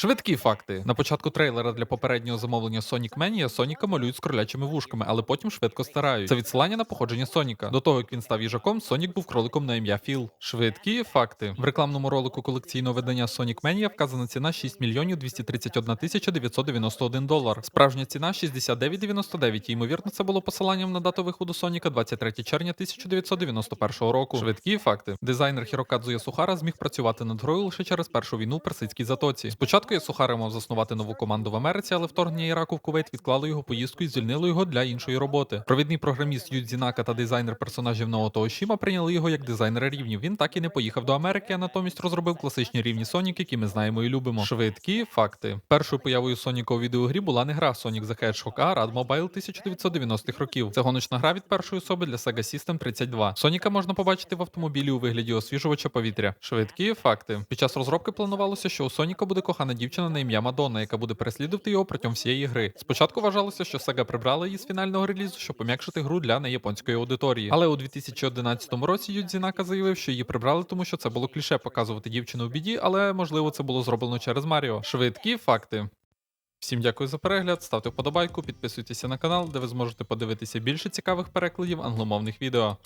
Швидкі факти. На початку трейлера для попереднього замовлення Sonic Mania Соніка малюють з кролячими вушками, але потім швидко стирають. Це відсилання на походження Соніка. До того як він став їжаком, Сонік був кроликом на ім'я Філ. Швидкі факти. В рекламному ролику колекційного видання Sonic Mania вказана ціна 6 мільйонів 231 тисяча 991 долар. Справжня ціна 69,99. І, Ймовірно, це було посиланням на дату виходу Соніка 23 червня 1991 року. Швидкі факти. Дизайнер Хірокадзу Ясухара зміг працювати над грою лише через першу війну в Персидській затоці. Спочатку Ясухара мав заснувати нову команду в Америці, але вторгнення Іраку в Кувейт відклало його поїздку і звільнило його для іншої роботи. Провідний програміст Юдзі Нака та дизайнер персонажів Наото Ошіма прийняли його як дизайнера рівнів. Він так і не поїхав до Америки, а натомість розробив класичні рівні Сонік, які ми знаємо і любимо. Швидкі факти. Першою появою Соніка у відеогрі була не гра Sonic the Hedgehog, а Rad Mobile 1990-х років. Це гоночна гра від першої особи для Sega System 32. Соніка можна побачити в автомобілі у вигляді освіжувача повітря. Швидкі факти. Під час розробки планувалося, що у Соніка буде кохана дівчина на ім'я Мадонна, яка буде переслідувати його протягом всієї гри. Спочатку вважалося, що Sega прибрала її з фінального релізу, щоб пом'якшити гру для неяпонської аудиторії. Але у 2011 році Юдзінака заявив, що її прибрали, тому що це було кліше показувати дівчину в біді, але можливо це було зроблено через Маріо. Швидкі факти. Всім дякую за перегляд, ставте вподобайку, підписуйтеся на канал, де ви зможете подивитися більше цікавих перекладів англомовних відео.